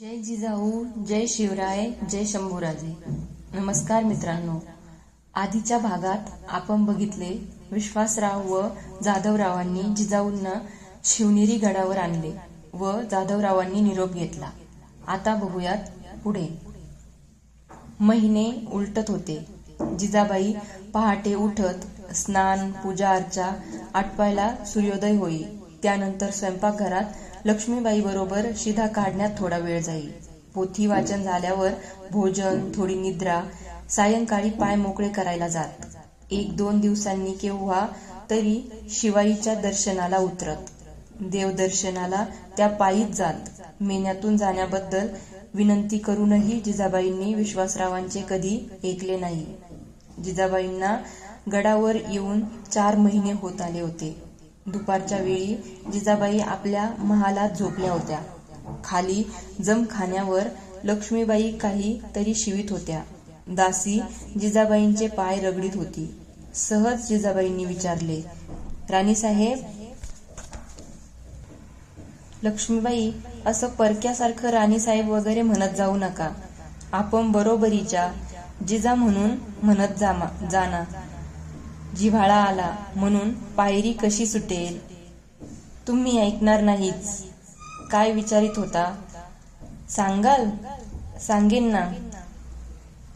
जय जिजाऊ जय शिवराय जय शंभूराजे. नमस्कार मित्रांनो. आधीच्या भागात आपण बघितले विश्वासराव व जाधवरावांनी जिजाऊंना शिवनेरी गडावर आणले व जाधवरावांनी निरोप घेतला. आता बघूयात पुढे. महिने उलटत होते. जिजाबाई पहाटे उठत स्नान पूजा अर्चा आटपायला सूर्योदय होई. त्यानंतर स्वयंपाकघरात लक्ष्मीबाई बरोबर शिधा काढण्यात थोडा वेळ जाईल पोथी वाचन झाल्यावर भोजन थोडी निद्रा सायंकाळी पाय मोकळे करायला जात. एक दोन दिवसांनी केव्हा तरी शिवाईच्या दर्शनाला उतरत. देवदर्शनाला त्या पायीच जात. मेन्यातून जाण्याबद्दल विनंती करूनही जिजाबाईंनी विश्वासरावांचे कधी ऐकले नाही. जिजाबाईंना गडावर येऊन चार महिने होत आले होते. दुपारच्या वेळी जिजाबाई आपल्या महालात झोपल्या होत्या. खाली जमखान्यावर लक्ष्मीबाई काही तरी शिवीत होत्या. दासी जिजाबाईंचे पाय रगडीत होती. सहज जिजाबाईंनी विचारले राणीसाहेब लक्ष्मीबाई असं परक्यासारखं राणीसाहेब वगैरे म्हणत जाऊ नका. आपण बरोबरीच्या जिजा म्हणून म्हणत जामा जाना जिव्हाळा आला म्हणून पायरी कशी सुटेल? तुम्ही ऐकणार नाहीच. काय विचारित होता? सांगाल? सांगेन ना.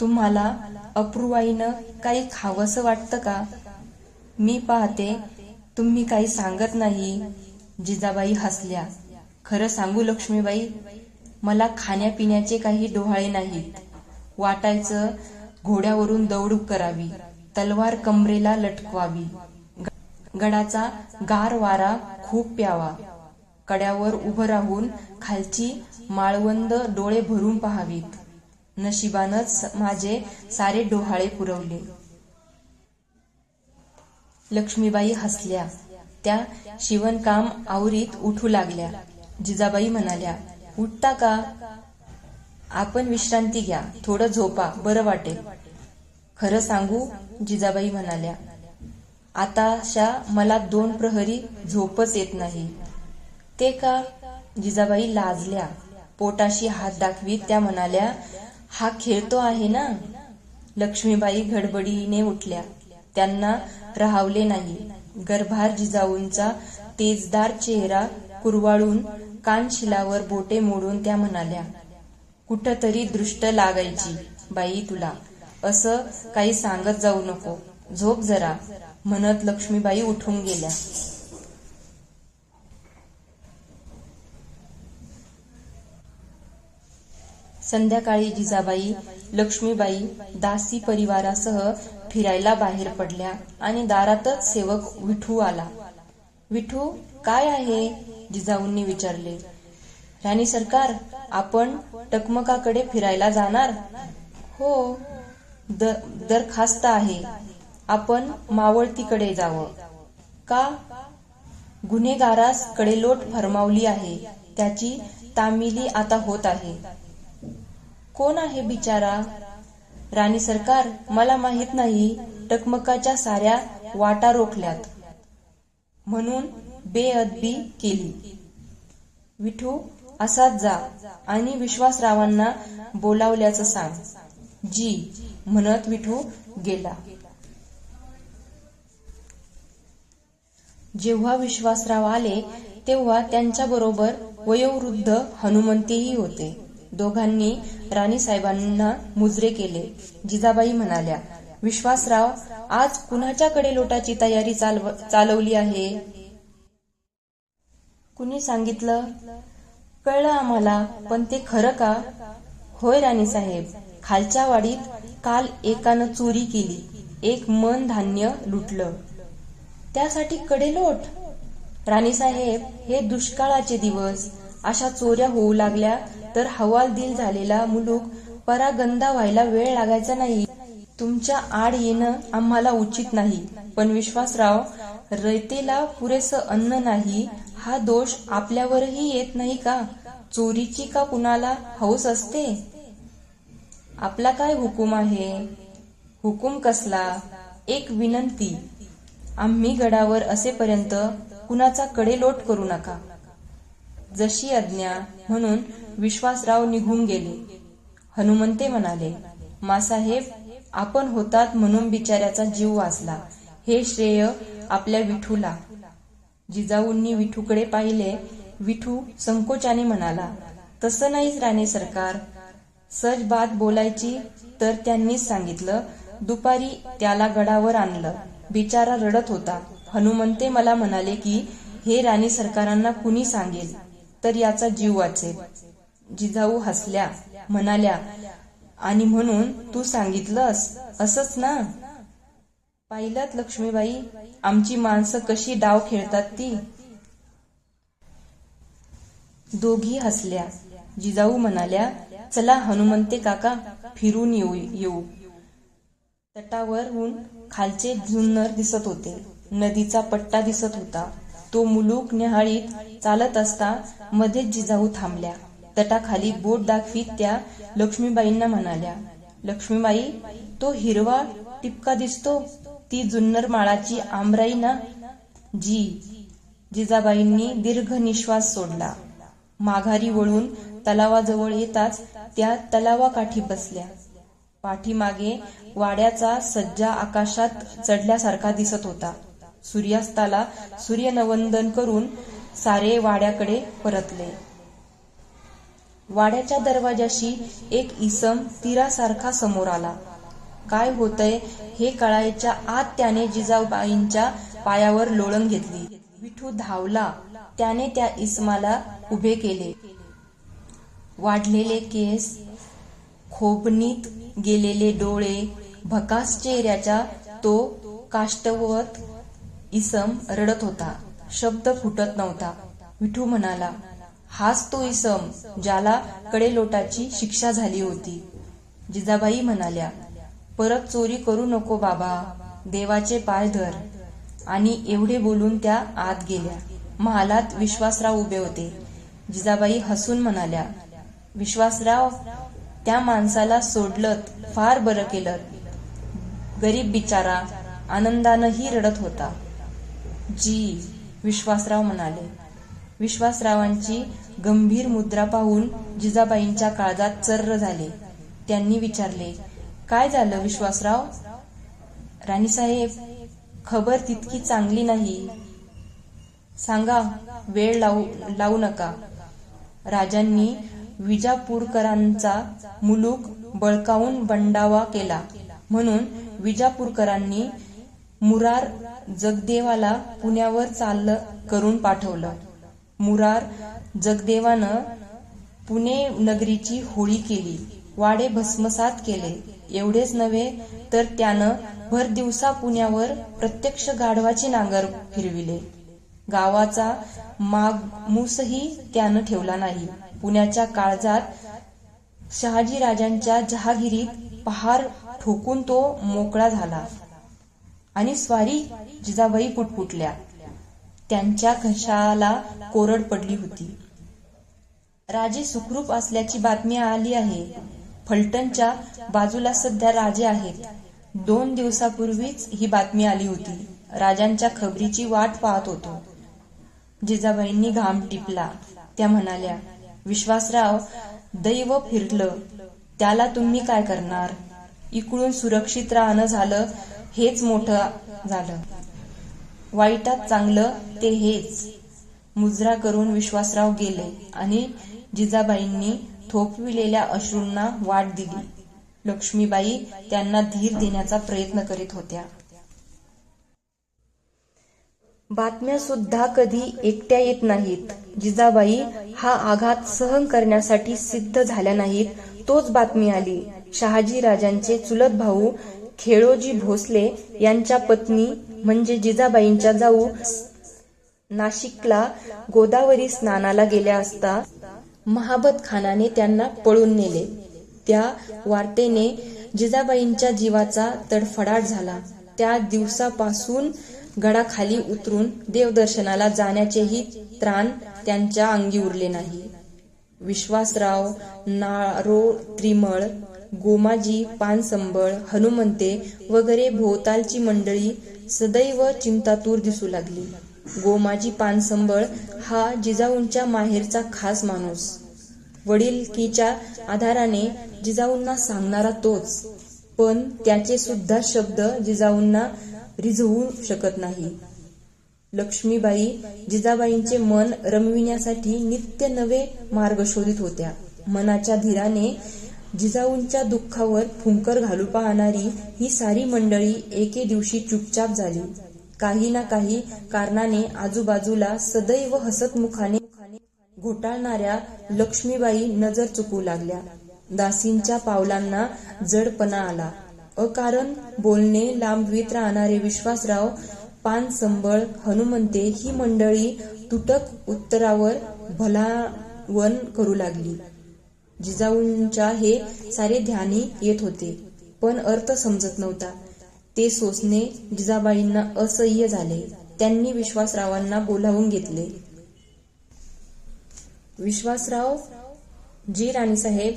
तुम्हाला अप्रुवाईनं काही खावंसं वाटतं का? मी पाहते तुम्ही काही सांगत नाही. जिजाबाई हसल्या. खरं सांगू लक्ष्मीबाई मला खाण्यापिण्याचे काही डोहाळे नाहीत. वाटायचं घोड्यावरून दौड करावी. तलवार कमरेला लटकवावी. गडाचा गार वारा खूप प्यावा. कड्यावर उभं राहून खालची माळवंद डोळे भरून पहावीत. नशिबानच माझे सारे डोहाळे पुरवले. लक्ष्मीबाई हसल्या. त्या शिवणकाम आवरीत उठू लागल्या. जिजाबाई म्हणाल्या उठता का? आपण विश्रांती घ्या. थोडं झोपा. बरं वाटेल. खरं सांगू जिजाबाई म्हणाल्या आताशा मला दोन प्रहरी झोपच येत नाही. ते का? जिजाबाई लाजल्या पोटाशी हात दाखवीत त्या म्हणाल्या हा खेळतो आहे ना? लक्ष्मीबाई गडबडीने उठल्या त्यांना राहावले नाही. गर्भार जिजाऊंचा तेजदार चेहरा कुरवाळून कानशिलावर बोटे मोडून त्या म्हणाल्या कुठतरी दृष्ट लागायची बाई तुला. असं काही सांगत जाऊ नको. झोप जरा. म्हणत लक्ष्मीबाई उठून गेल्या. संध्याकाळी जिजाबाई लक्ष्मीबाई दासी परिवारासह फिरायला बाहेर पडल्या आणि दारातच सेवक विठू आला. विठू काय आहे? जिजाऊंनी विचारले. राणी सरकार आपण टकमकाकडे फिरायला जाणार? हो दरखास्त आहे. आपण मावळतीकडे जावं. का? गुन्हेगारास कडेलोट फरमावली आहे. त्याची तामिली आता होत आहे. कोण आहे बिचारा? राणी सरकार मला माहीत नाही. टकमकाच्या साऱ्या वाटा रोखल्यात. म्हणून बेअदबी केली. विठू असाच जा आणि विश्वासरावांना बोलावल्याचं सांग. जी म्हणत विठू गेला. जेव्हा विश्वासराव आले तेव्हा त्यांच्याबरोबर वयोवृद्ध हनुमंतीही होते. दोघांनी राणीसाहेबांना मुजरे केले. जिजाबाई म्हणाल्या विश्वासराव आज कुणाच्याकडे लोटाची तयारी चालव चालवली आहे? कुणी सांगितलं कळलं आम्हाला पण ते खरं का? होय राणीसाहेब खालच्या वाडीत काल एकानं चोरी केली. एक मन धान्य लुटलं. त्यासाठी कडेलोट. राणीसाहेब हे दुष्काळाचे दिवस. अशा चोऱ्या होऊ लागल्या तर हवालदिल झालेला मुलूक परागंदा व्हायला वेळ लागायचा नाही. तुमच्या आड येणं आम्हाला उचित नाही. पण विश्वासराव रयतेला पुरेसं अन्न नाही हा दोष आपल्यावरही येत नाही का? चोरीची का कुणाला हौस असते? आपला काय हुकूम आहे? हुकूम कसला? एक विनंती. आम्ही गडावर असेपर्यंत कुणाचा कडेलोट करू नका. जशी आज्ञा म्हणून विश्वासराव निघून गेले. हनुमंते म्हणाले मासाहेब आपण होतात म्हणून बिचाऱ्याचा जीव वाचला. हे श्रेय आपल्या विठूला. जिजाऊंनी विठूकडे पाहिले. विठू संकोचाने म्हणाला तसं नाहीच राणे सरकार. सज बात बोलायची तर त्यांनीच सांगितलं दुपारी त्याला गडावर आणलं. बिचारा रडत होता. हनुमंते मला म्हणाले की हे राणी सरकारांना कुणी सांगेल? तर याचा जीव वाचेल. जिजाऊ हसल्या म्हणाल्या आणि म्हणून तू सांगितलंस? असंच ना? पाहिलं लक्ष्मीबाई आमची माणसं कशी डाव खेळतात ती? दोघी हसल्या. जिजाऊ म्हणाल्या चला हनुमंते काका फिरून येऊ येऊ. तटावरून खालचे जुन्नर दिसत होते. नदीचा पट्टा दिसत होता. तो मुलूक न्याहाळीत चालत असता मध्येच जिजाऊ थांबल्या. तटाखाली बोट दाखवीत त्या लक्ष्मीबाईंना म्हणाल्या लक्ष्मीबाई तो हिरवा टिपका दिसतो. ती जुन्नर माळाची आमराई ना? जी. जिजाबाईंनी दीर्घ निश्वास सोडला. माघारी वळून तलावाजवळ येताच त्या तलावाकाठी बसल्या. पाठीमागे वाड्याचा सज्जा आकाशात चढल्यासारखा दिसत होता. सूर्यास्ताला सूर्यनवंदन करून सारे वाड्याकडे परतले. वाड्याच्या दरवाजाशी एक इसम तीरासारखा समोर आला. काय होतंय हे कळायच्या आत त्याने जिजाबाईंच्या पायावर लोळण घेतली. विठू धावला. त्याने त्या इसमाला उभे केले. वाढलेले केस खोबणीत गेलेले डोळे भकास चेहऱ्याच्या तो काष्टवत इसम रडत होता. शब्द फुटत नव्हता. विठू म्हणाला हाच तो इसम ज्याला कडेलोटाची शिक्षा झाली होती. जिजाबाई म्हणाल्या परत चोरी करू नको बाबा. देवाचे पाय धर. आणि एवढे बोलून त्या आत गेल्या. महालात विश्वासराव उभे होते. जिजाबाई हसून म्हणाल्या विश्वासराव त्या माणसाला सोडलं फार बरं केलं. गरीब बिचारा आनंदानंही रडत होता. जी विश्वासराव म्हणाले विश्वासरावांची गंभीर मुद्रा पाहून जिजाबाईंच्या काळजात चर्र झाले. त्यांनी विचारले काय झालं विश्वासराव? राणीसाहेब खबर तितकी चांगली नाही. सांगा वेळ लावू लावू नका. राजांनी विजापूरकरांचा मुलूक बळकावून बंडावा केला. म्हणून विजापूरकरांनी मुरार जगदेवाला पुण्यावर चाल करून पाठवलं. मुरार जगदेवानं पुणे नगरीची होळी केली. वाडे भस्मसात केले. एवढेच नव्हे तर त्यानं भर दिवसा पुण्यावर प्रत्यक्ष गाढवाची नांगर फिरविले. गावाचा मागमूसही त्यानं ठेवला नाही. पुण्याच्या काळजात शहाजी राजांच्या जहागिरीत पहार ठोकून तो मोकळा झाला आणि स्वारी जिजाबाई पुटपुटल्या. त्यांच्या घशाला कोरड पडली होती. राजे सुखरूप असल्याची बातमी आली आहे. फलटणच्या बाजूला सध्या राजे आहेत. दोन दिवसापूर्वीच ही बातमी आली होती. राजांच्या खबरीची वाट पाहत होतो. जिजाबाईंनी घाम टिपला. त्या म्हणाल्या विश्वासराव दैव फिरलं. त्याला तुम्ही काय करणार? इकडून सुरक्षित राहणं झालं हेच मोठं झालं. वाईटात चांगलं ते हेच. मुजरा करून विश्वासराव गेले आणि जिजाबाईंनी थोपविलेल्या अश्रूंना वाट दिली. लक्ष्मीबाई त्यांना धीर देण्याचा प्रयत्न करीत होत्या. बातम्या सुद्धा कधी एकट्या येत नाहीत. जिजाबाई हा आघात सहन करण्यासाठी सिद्ध झाल्या नाहीत तोच बातमी आली. शहाजी राजांचे चुलत भाऊ खेळोजी भोसले यांच्या पत्नी म्हणजे जिजाबाईंच्या जाऊ नाशिकला गोदावरी स्नानाला गेल्या असता महाबत खानाने त्यांना पळून नेले. त्या वार्तेने जिजाबाईंच्या जीवाचा तडफडाट झाला. त्या दिवसापासून गडाखाली उतरून देवदर्शनाला जाण्याचेही त्राण त्यांच्या अंगी उरले नाही. विश्वासराव नारो त्रिमळ गोमाजी पानसंबळ हनुमंते वगैरे भोवतालची मंडळी सदैव चिंतातूर दिसू लागली. गोमाजी पानसंबळ हा जिजाऊंच्या माहेरचा खास माणूस. वडीलकीच्या आधाराने जिजाऊंना सांगणारा तोच. पण त्याचे सुद्धा शब्द जिजाऊंना रिझवू शकत नाही. लक्ष्मीबाई जिजाबाईंचे मन रमविण्यासाठी नित्य नवे मार्ग शोधित होत्या. मनाच्या धीराने जिजाऊंच्या दुःखावर फुंकर घालू पाहणारी ही सारी मंडळी एके दिवशी चुपचाप झाली. काही ना काही कारणाने आजूबाजूला सदैव हसतमुखाने घोटाळणाऱ्या लक्ष्मीबाई नजर चुकू लागल्या. दासींच्या पावलांना जडपणा आला. अकारण बोलणे लांबवीत राहणारे विश्वासराव पानसंबळ हनुमंते ही मंडळी तुटक उत्तरावर भलावन करू लागली. जिजाऊंच्या हे सारे ध्यानी येत होते पण अर्थ समजत नव्हता. ते सोसणे जिजाबाईंना असह्य झाले. त्यांनी विश्वासरावांना बोलावून घेतले. विश्वासराव जी राणीसाहेब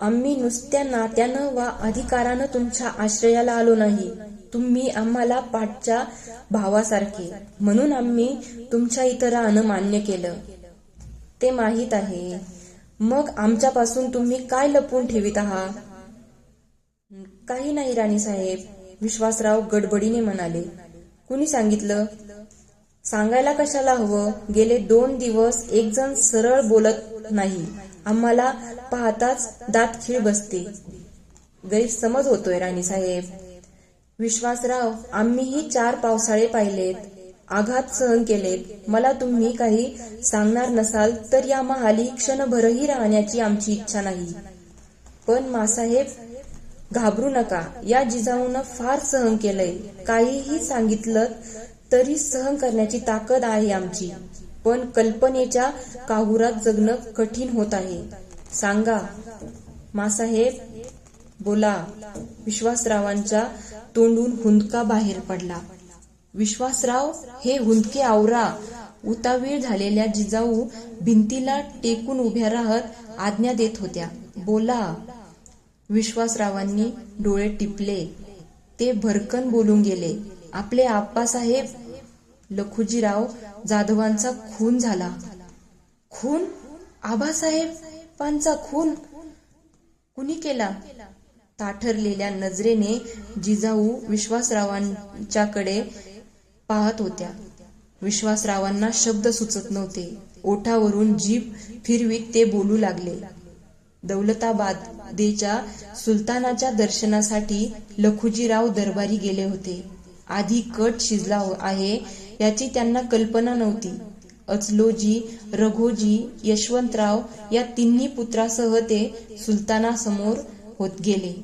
आम्ही नुसत्या नात्यानं वा अधिकारानं तुमच्या आश्रयाला आलो नाही. तुम्ही आम्हाला पाठच्या भावासारखे. म्हणून आम्ही तुमच्या इतरानं मान्य केलं. ते माहीत आहे. मग आमच्यापासून तुम्ही काय लपवून ठेवित आहात? काही नाही राणी साहेब. विश्वासराव गडबडीने म्हणाले. कुणी सांगितलं? सांगायला कशाला हवं? गेले दोन दिवस एक जण सरळ बोलत नाही. आम्हाला पाहताच दात खिळ बसते. गैरसमज होतोय राणी साहेब. विश्वासराव आम्हीही चार पावसाळे पाहिलेत. आघात सहन केलेत. मला तुम्ही काही सांगणार नसाल तर या महाली क्षणभरही राहण्याची आमची इच्छा नाही. पण मासाहेब घाबरू नका. या जिजाऊनं फार सहन केलंय. काहीही सांगितलं तरी सहन करण्याची ताकद आहे आमची. पण कल्पनेच्या काहुरात जगणं कठीण होत आहे. सांगा मासाहेब बोला विश्वासरावांच्या तोंडून हुंदका बाहेर पडला. विश्वासराव हे हुंदके आवरा उतावीळ झालेल्या जिजाऊ भिंतीला टेकून उभ्या राहत आज्ञा देत होत्या. बोला विश्वासरावांनी डोळे टिपले. ते भरकन बोलून गेले. आपले आप्पासाहेब लखुजीराव जाधवांचा खून झाला. खून? आबासाहेबांचा खून? कुणी केला? ताठरलेल्या नजरेने जिजाऊ विश्वासरावांच्याकडे पाहत होत्या. विश्वासरावांना शब्द सुचत नव्हते. ओठावरून जीभ फिरवीत ते बोलू लागले. दौलताबादेच्या सुलतानाच्या दर्शनासाठी लखुजीराव दरबारी गेले होते. आधी कट शिजला आहे याची त्यांना कल्पना नव्हती. अचलोजी रघोजी यशवंतराव या तिन्ही पुत्रासह ते सुलतानासमोर होत गेले.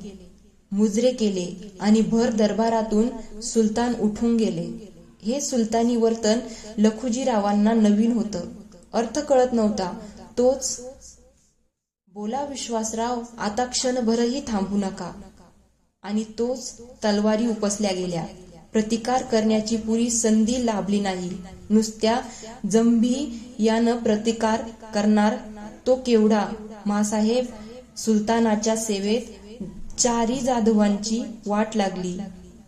मुजरे केले आणि भर दरबारातून सुलतान उठून गेले. हे सुलतानी वर्तन लखुजीरावांना नवीन होतं. अर्थ कळत नव्हता. तोच बोला विश्वासराव आता क्षणभरही थांबू नका. आणि तोच तलवारी उपसल्या गेल्या. प्रतिकार करण्याची पुरी संधी लाभली नाही. नुसत्या जंभी यानं प्रतिकार करणार तो केवढा? मासाहेब सुलतानाच्या सेवेत चारी जाधवांची वाट लागली.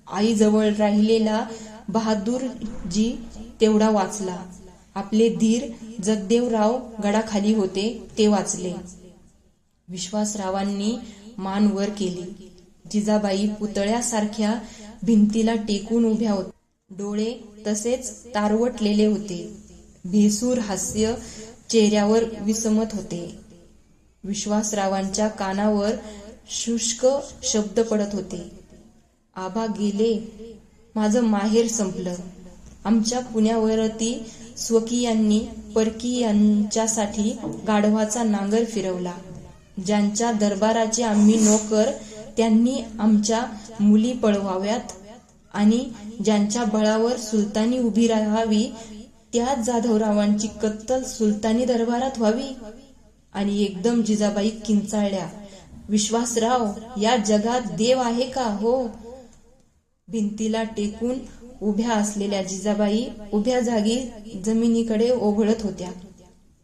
आईजवळ राहिलेला बहादूरजी तेवढा वाचला. आपले धीर जगदेवराव गडाखाली होते ते वाचले. विश्वासरावांनी मान वर केली. जिजाबाई पुतळ्यासारख्या भिंतीला टेकून उभ्या होत डोळे तसेच तारवटलेले होते. भेसूर हास्य चेहऱ्यावर विसमत होते. विश्वासरावांच्या कानावर शुष्क शब्द पडत होते. आबा गेले. माझं माहेर संपलं. आमच्या पुण्यावरती स्वकीयांनी परकीयांच्यासाठी गाढवाचा नांगर फिरवला. ज्यांच्या दरबाराचे आम्ही नोकर त्यांनी आमच्या मुली पळवाव्यात आणि ज्यांच्या बळावर सुलतानी उभी राहावी त्याच जाधवरावांची कत्तल सुलतानी दरबारात व्हावी आणि एकदम जिजाबाई किंचाळल्या. विश्वासराव या जगात देव आहे का? हो. भिंतीला टेकून उभ्या असलेल्या जिजाबाई उभ्या जागी जमिनीकडे ओघळत होत्या.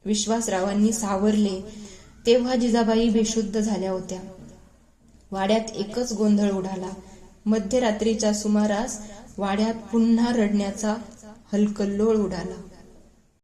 विश्वासरावांनी सावरले. तेव्हा जिजाबाई बेशुद्ध झाल्या होत्या. वाड्यात एकच गोंधळ उडाला. मध्यरात्रीच्या सुमारास वाड्यात पुन्हा रडण्याचा हलकल्लोळ उडाला.